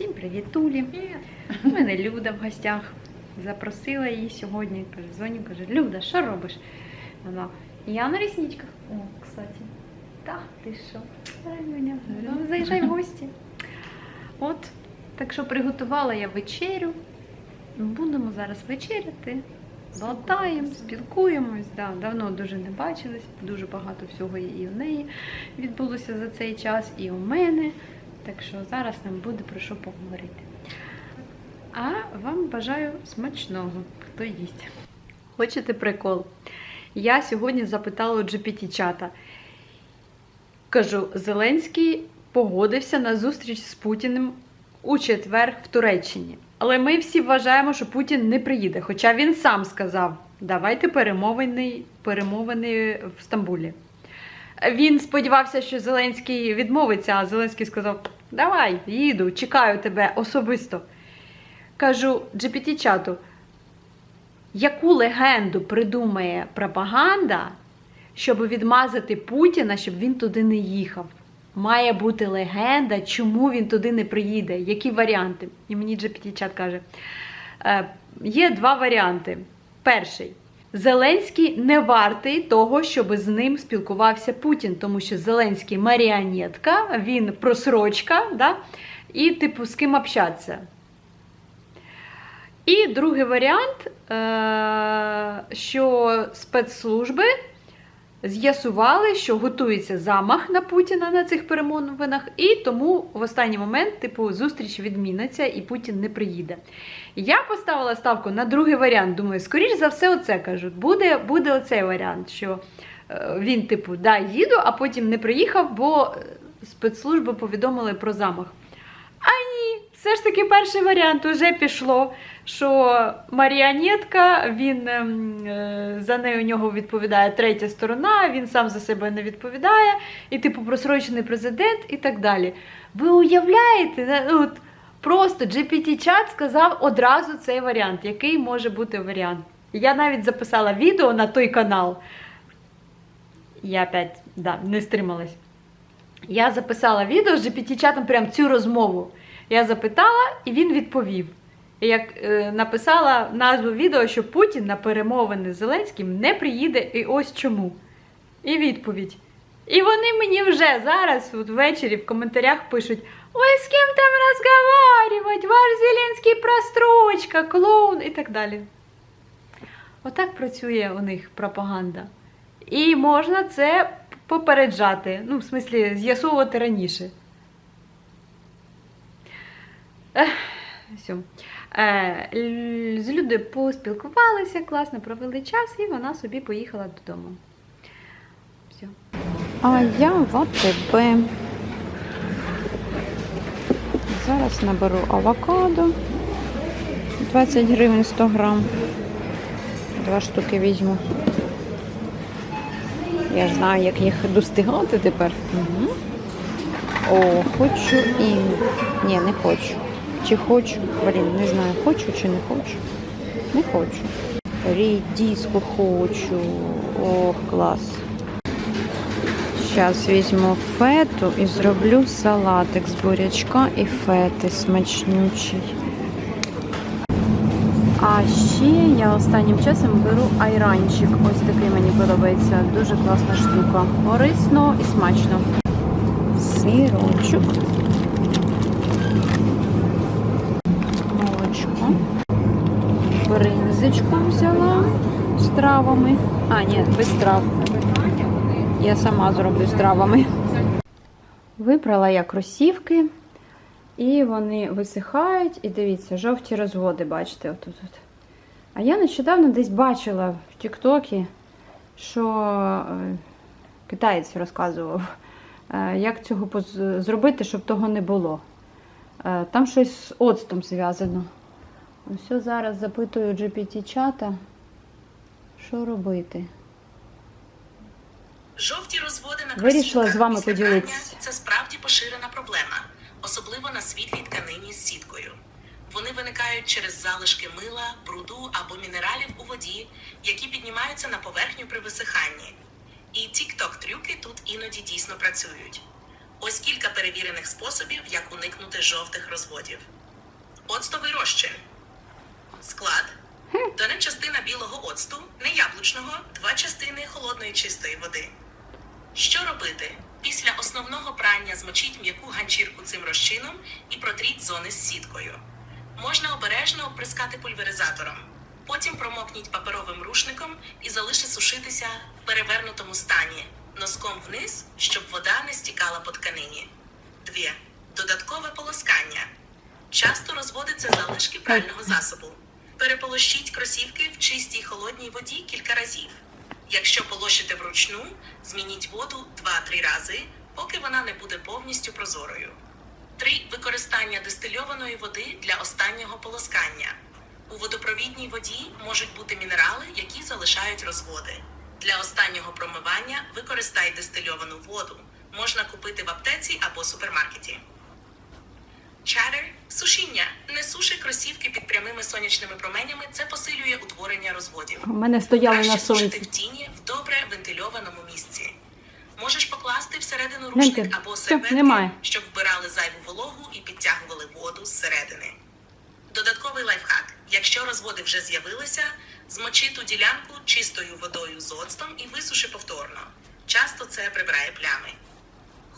Всім привіт, Тулі. У мене Люда в гостях. Запросила її сьогодні. Каже, дзвоню, каже, Люда, що робиш? Вона, я на рісничках. О, кстати. Так, ти що? Люня, ну, заїжджай в гості. От, так що приготувала я вечерю. Будемо зараз вечеряти. Болтаємо, спілкуємось. Да, давно дуже не бачились, дуже багато всього і у неї відбулося за цей час, і у мене. Так що зараз нам буде про що поговорити. А вам бажаю смачного, хто їсть. Хочете прикол? Я сьогодні запитала у GPT-чата. Кажу, Зеленський погодився на зустріч з Путіним у четвер в Туреччині. Але ми всі вважаємо, що Путін не приїде. Хоча він сам сказав: давайте перемовини, перемовини в Стамбулі. Він сподівався, що Зеленський відмовиться, а Зеленський сказав: Давай, їду, чекаю тебе особисто. Кажу GPT-чату, яку легенду придумає пропаганда, щоб відмазати Путіна, щоб він туди не їхав? Має бути легенда, чому він туди не приїде, які варіанти? І мені GPT-чат каже: е, є два варіанти. Перший. Зеленський не вартий того, щоб з ним спілкувався Путін, тому що Зеленський маріонетка, він просрочка, да? і типу з ким общатися. І другий варіант, е- що спецслужби з'ясували, що готується замах на Путіна на цих перемовинах, і тому в останній момент, типу, зустріч відміниться і Путін не приїде. Я поставила ставку на другий варіант. Думаю, скоріш за все, оце кажуть. Буде, буде оцей варіант, що е, він, типу, да, їду, а потім не приїхав, бо е, спецслужби повідомили про замах. А ні, все ж таки перший варіант уже пішло. Що маріонетка, він ем, е, за нею у нього відповідає третя сторона, він сам за себе не відповідає, і типу просрочений президент і так далі. Ви уявляєте? Ну, От, просто GPT-чат сказав одразу цей варіант, який може бути варіант. Я навіть записала відео на той канал. Я опять да, не стрималась. Я записала відео з GPT-чатом прям цю розмову. Я запитала, і він відповів. І Як е, написала назву відео, що Путін на перемовини з Зеленським не приїде, і ось чому. І відповідь. І вони мені вже зараз, от ввечері, в коментарях пишуть: Ой, з ким там розговаривать? Ваш Зеленський прострочка, клоун і так далі. Отак працює у них пропаганда. І можна це попереджати, ну, в смислі, з'ясовувати раніше. Все. З люди поспілкувалися, класно провели час, і вона собі поїхала додому. Все. А я в АТБ. Зараз наберу авокадо. 20 гривень 100 грам. Два штуки візьму. Я ж знаю, як їх достигати тепер. Угу. О, хочу і. Ні, не хочу. Чи хочу? Блін, не знаю, хочу чи не хочу. Не хочу. Рідіску хочу. Ох, клас. Зараз візьму фету і зроблю салатик з бурячка і фети смачнючий. А ще я останнім часом беру айранчик. Ось такий мені подобається. Дуже класна штука. Корисно і смачно. Сирочок. Бринзочку взяла з травами. А, ні, без трав. Я сама зроблю з травами. Вибрала я кросівки. І вони висихають, і дивіться, жовті розводи, бачите, отут. -от. А я нещодавно десь бачила в Тіктокі, що е, китаєць розказував, е, як цього зробити, щоб того не було. Е, Там щось з оцтом зв'язано. Ось зараз запитую GPT-чата, що робити. Жовті розводи на Вирішила з вами поділитися. Це справді поширена проблема, особливо на світлій тканині з сіткою. Вони виникають через залишки мила, бруду або мінералів у воді, які піднімаються на поверхню при висиханні. І тік-ток трюки тут іноді дійсно працюють. Ось кілька перевірених способів, як уникнути жовтих розводів. Оцтовий розчин. Склад. Дана частина білого оцту, не яблучного, два частини холодної чистої води. Що робити? Після основного прання змочіть м'яку ганчірку цим розчином і протріть зони з сіткою. Можна обережно оприскати пульверизатором. Потім промокніть паперовим рушником і залиште сушитися в перевернутому стані, носком вниз, щоб вода не стікала по тканині. 2. Додаткове полоскання. Часто розводиться залишки прального засобу. Переполощіть кросівки в чистій холодній воді кілька разів. Якщо полощите вручну, змініть воду 2-3 рази, поки вона не буде повністю прозорою. 3. Використання дистильованої води для останнього полоскання. У водопровідній воді можуть бути мінерали, які залишають розводи. Для останнього промивання використай дистильовану воду. Можна купити в аптеці або супермаркеті. Чатер – сушіння. Не суши кросівки під прямими сонячними променями. Це посилює утворення розводів. У мене стояли Краще на сушити сонці. в тіні в добре вентильованому місці. Можеш покласти всередину рушник або все, серветки, щоб вбирали зайву вологу і підтягували воду зсередини. Додатковий лайфхак. Якщо розводи вже з'явилися, змочи ту ділянку чистою водою з оцтом і висуши повторно. Часто це прибирає плями.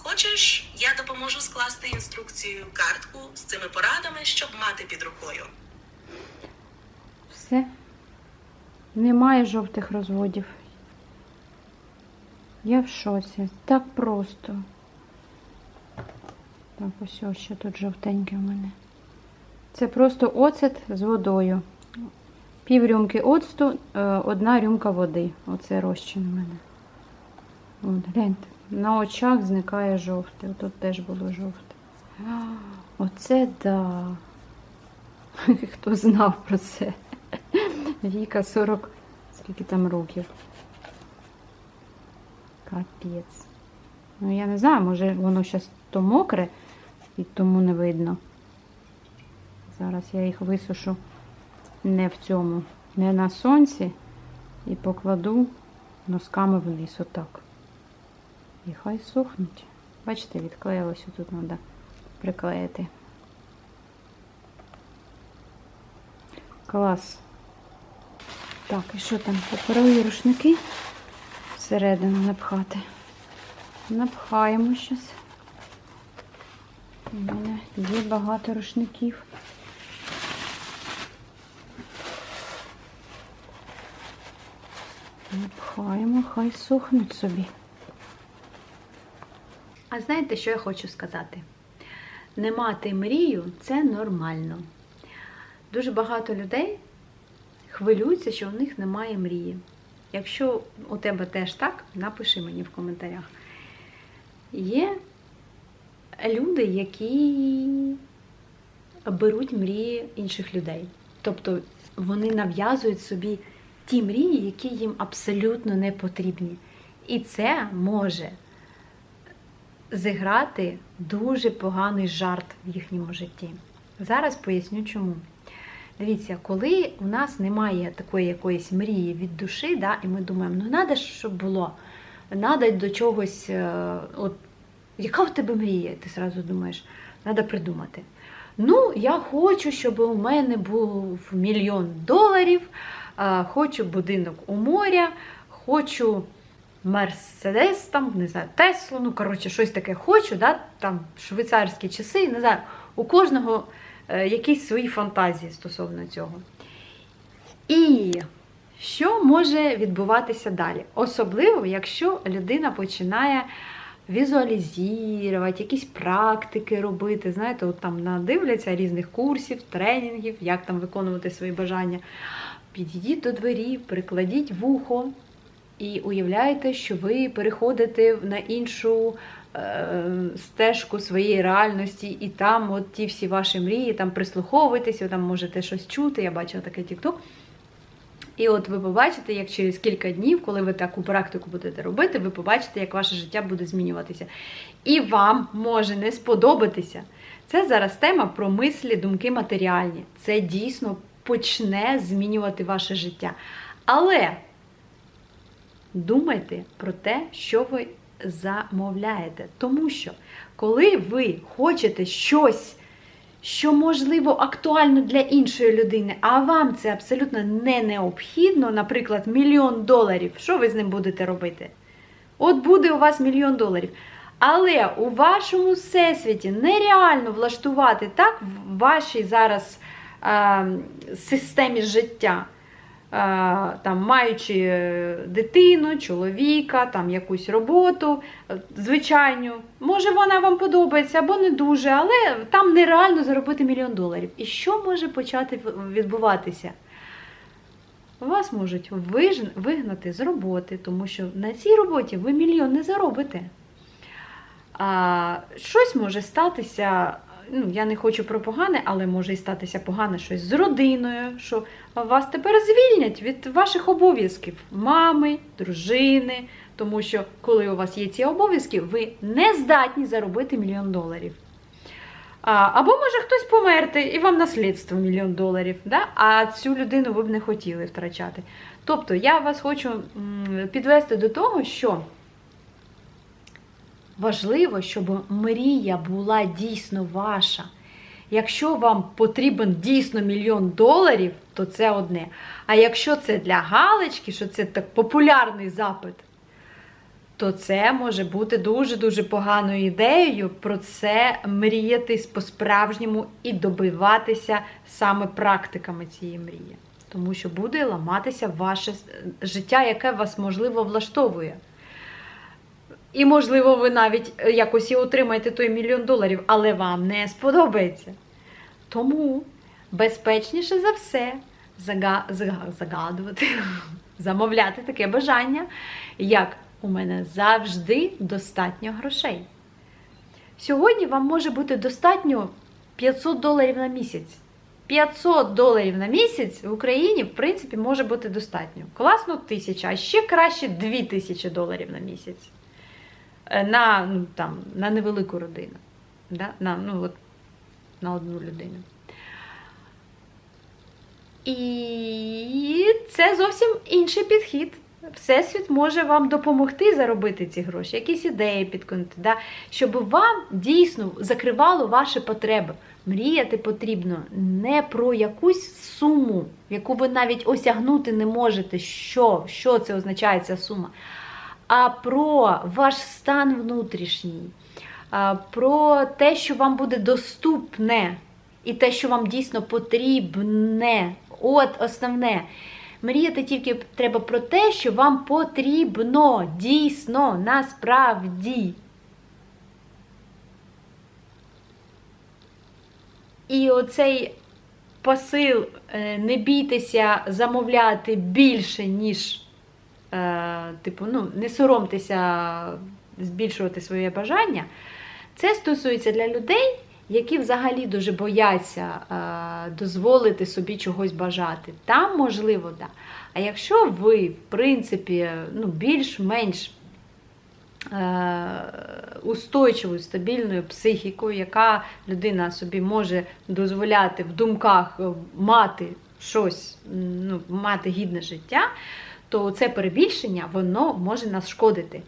Хочеш, я допоможу скласти інструкцію картку з цими порадами, щоб мати під рукою. Все. Немає жовтих розводів. Я в шоці. Так просто. Так, ось ось що тут жовтеньке в мене. Це просто оцет з водою. Пів рюмки оцту, е, одна рюмка води. Оце розчин у мене. От, гляньте, на очах зникає жовте. Тут теж було жовте. Оце да. Хто знав про це? Віка 40, скільки там років. Капець. Ну, я не знаю, може воно зараз то мокре і тому не видно. Зараз я їх висушу не в цьому, не на сонці і покладу носками вниз отак. І хай сохнуть. Бачите, відклеїлося тут треба приклеїти. Клас. Так, і що там? Паперові рушники всередину напхати. Напхаємо зараз. У мене є багато рушників. Напхаємо, хай сохнуть собі. А знаєте, що я хочу сказати? Не мати мрію це нормально. Дуже багато людей хвилюються, що у них немає мрії. Якщо у тебе теж так, напиши мені в коментарях. Є люди, які беруть мрії інших людей. Тобто вони нав'язують собі ті мрії, які їм абсолютно не потрібні. І це може зіграти дуже поганий жарт в їхньому житті. Зараз поясню чому. Дивіться, коли у нас немає такої якоїсь мрії від душі, да, і ми думаємо, ну треба щоб було, треба до чогось, е, от, яка в тебе мрія? Ти зразу думаєш, треба придумати. Ну, я хочу, щоб у мене був мільйон доларів, е, хочу будинок у моря, хочу Мерседес, там, не знаю, Теслу, ну, коротше, щось таке хочу, да, там швейцарські часи, не знаю, у кожного е, якісь свої фантазії стосовно цього. І що може відбуватися далі? Особливо, якщо людина починає візуалізувати, якісь практики робити, знаєте, от там надивляться різних курсів, тренінгів, як там виконувати свої бажання. Підійдіть до двері, прикладіть вухо і уявляєте, що ви переходите на іншу е, стежку своєї реальності, і там от ті всі ваші мрії, там прислуховуєтеся, там можете щось чути. Я бачила таке тікток. І от ви побачите, як через кілька днів, коли ви таку практику будете робити, ви побачите, як ваше життя буде змінюватися. І вам може не сподобатися. Це зараз тема про мислі, думки матеріальні. Це дійсно почне змінювати ваше життя. Але думайте про те, що ви замовляєте. Тому що, коли ви хочете щось, що можливо актуально для іншої людини, а вам це абсолютно не необхідно, наприклад, мільйон доларів, що ви з ним будете робити? От буде у вас мільйон доларів. Але у вашому всесвіті нереально влаштувати так в вашій зараз е, системі життя, там, маючи е, дитину, чоловіка, там, якусь роботу, е, звичайну. Може, вона вам подобається або не дуже, але там нереально заробити мільйон доларів. І що може почати відбуватися? Вас можуть вигнати з роботи, тому що на цій роботі ви мільйон не заробите. А, щось може статися, ну, я не хочу про погане, але може і статися погане щось з родиною, що вас тепер звільнять від ваших обов'язків мами, дружини, тому що коли у вас є ці обов'язки, ви не здатні заробити мільйон доларів. А, або може хтось померти і вам наслідство мільйон доларів, да? а цю людину ви б не хотіли втрачати. Тобто я вас хочу підвести до того, що важливо, щоб мрія була дійсно ваша. Якщо вам потрібен дійсно мільйон доларів, то це одне. А якщо це для галочки, що це так популярний запит, то це може бути дуже-дуже поганою ідеєю про це мріяти по-справжньому і добиватися саме практиками цієї мрії. Тому що буде ламатися ваше життя, яке вас можливо влаштовує. І, можливо, ви навіть е, якось і отримаєте той мільйон доларів, але вам не сподобається. Тому безпечніше за все зага- зага- загадувати, замовляти таке бажання, як у мене завжди достатньо грошей. Сьогодні вам може бути достатньо 500 доларів на місяць. 500 доларів на місяць в Україні, в принципі, може бути достатньо. Класно тисяча, а ще краще 2000 доларів на місяць. Е, На, ну, там, на невелику родину. Да? На, ну, от, на одну людину. І це зовсім інший підхід. Всесвіт може вам допомогти заробити ці гроші, якісь ідеї підконати, да? щоб вам дійсно закривало ваші потреби. Мріяти потрібно не про якусь суму, яку ви навіть осягнути не можете, що, що це означає ця сума, а про ваш стан внутрішній, про те, що вам буде доступне, і те, що вам дійсно потрібне. От основне. Мріяти тільки треба про те, що вам потрібно дійсно, насправді. І оцей посил е, не бійтеся замовляти більше, ніж, типу, ну, не соромтеся збільшувати своє бажання. Це стосується для людей, які взагалі дуже бояться е, дозволити собі чогось бажати. Там можливо, да. А якщо ви, в принципі, ну, більш-менш е, устойчивою, стабільною психікою, яка людина собі може дозволяти в думках е, мати щось, ну, мати гідне життя, то це перебільшення воно може нас шкодити.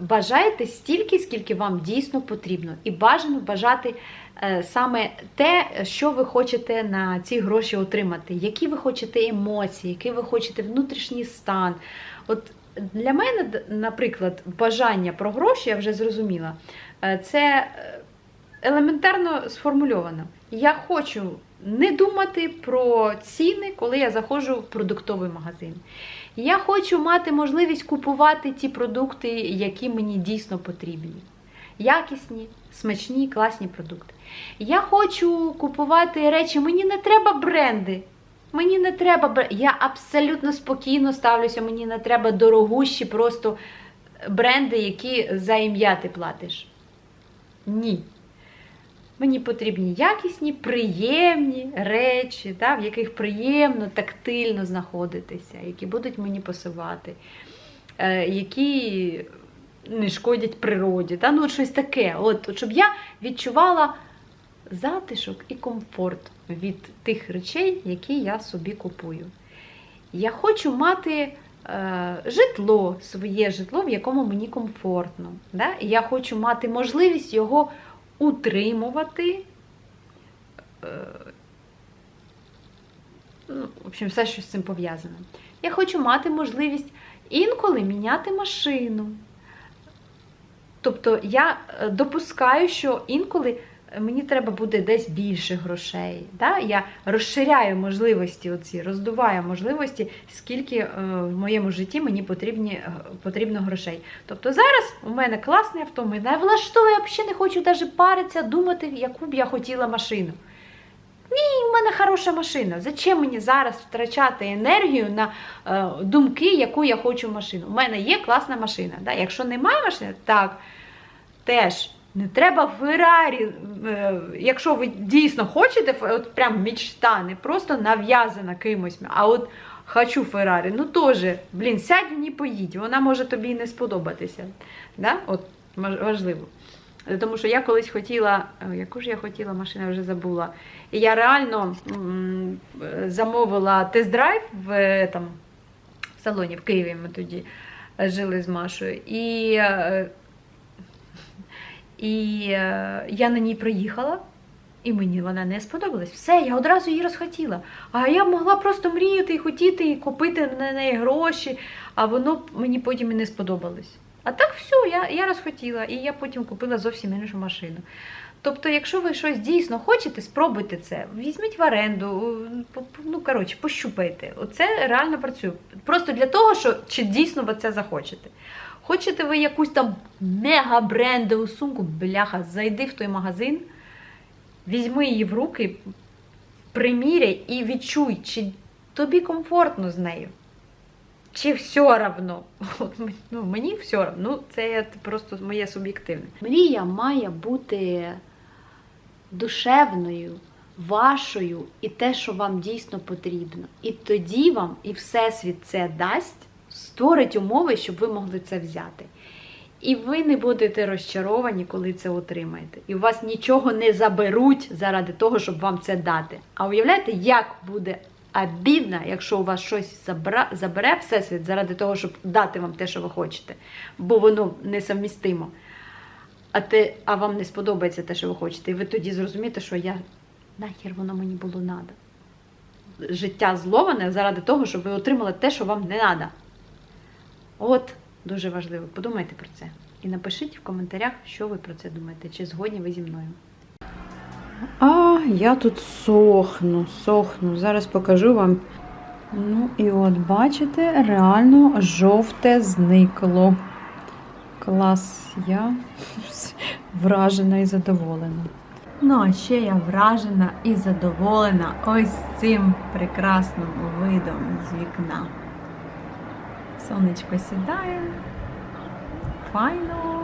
Бажайте стільки, скільки вам дійсно потрібно, і бажано бажати е, саме те, що ви хочете на ці гроші отримати, які ви хочете емоції, який ви хочете внутрішній стан. От для мене, наприклад, бажання про гроші, я вже зрозуміла, е, це е, елементарно сформульовано. Я хочу не думати про ціни, коли я заходжу в продуктовий магазин. Я хочу мати можливість купувати ті продукти, які мені дійсно потрібні. Якісні, смачні, класні продукти. Я хочу купувати речі, мені не треба бренди. Мені не треба бре- Я абсолютно спокійно ставлюся, мені не треба дорогущі просто бренди, які за ім'я ти платиш. Ні. Мені потрібні якісні, приємні речі, да, в яких приємно, тактильно знаходитися, які будуть мені пасувати, е, які не шкодять природі. Да? Ну, от щось таке. От, от, щоб я відчувала затишок і комфорт від тих речей, які я собі купую. Я хочу мати е, житло, своє житло, в якому мені комфортно. Да? І Я хочу мати можливість його утримувати. е, Ну, в общем, все, що з цим пов'язано. Я хочу мати можливість інколи міняти машину. Тобто я е, допускаю, що інколи мені треба буде десь більше грошей. Да? Я розширяю можливості, оці, роздуваю можливості, скільки е, в моєму житті мені потрібні, е, потрібно грошей. Тобто зараз у мене класний авто, мене влаштовує, я взагалі не хочу навіть паритися, думати, яку б я хотіла машину. Ні, в мене хороша машина. Зачем мені зараз втрачати енергію на е, думки, яку я хочу машину? У мене є класна машина. Да? Якщо немає машини, так теж не треба Феррарі. Е, якщо ви дійсно хочете, от прям мечта, не просто нав'язана кимось, а от хочу Феррарі, ну теж, блін, сядь в поїдь, вона може тобі і не сподобатися. Да? От, важливо. Тому що я колись хотіла, е, яку ж я хотіла машину, я вже забула. І я реально замовила тест-драйв в, е, там, в салоні в Києві ми тоді жили з Машою. І, і е, я на ній приїхала, і мені вона не сподобалась. Все, я одразу її розхотіла. А я могла просто мріяти і хотіти, і купити на неї гроші, а воно мені потім і не сподобалось. А так все, я, я розхотіла, і я потім купила зовсім іншу машину. Тобто, якщо ви щось дійсно хочете, спробуйте це. Візьміть в оренду, ну коротше, пощупайте. Оце реально працює. Просто для того, що чи дійсно ви це захочете. Хочете ви якусь там мега-брендову сумку, бляха, зайди в той магазин, візьми її в руки, приміряй і відчуй, чи тобі комфортно з нею. Чи все равно? Ну, мені все равно. Ну, це просто моє суб'єктивне. Мрія має бути душевною, вашою і те, що вам дійсно потрібно. І тоді вам і Всесвіт це дасть, створить умови, щоб ви могли це взяти. І ви не будете розчаровані, коли це отримаєте. І у вас нічого не заберуть заради того, щоб вам це дати. А уявляєте, як буде обідно, якщо у вас щось забра... забере Всесвіт заради того, щоб дати вам те, що ви хочете, бо воно несовмістимо. А, те, а вам не сподобається те, що ви хочете. І ви тоді зрозумієте, що я нахер воно мені було надо. Життя зловане заради того, щоб ви отримали те, що вам не треба. От дуже важливо. Подумайте про це. І напишіть в коментарях, що ви про це думаєте, чи згодні ви зі мною. А я тут сохну, сохну. Зараз покажу вам. Ну і от бачите, реально жовте зникло. Клас, я вражена і задоволена. Ну, а ще я вражена і задоволена ось цим прекрасним видом з вікна. Сонечко сідає. Файно.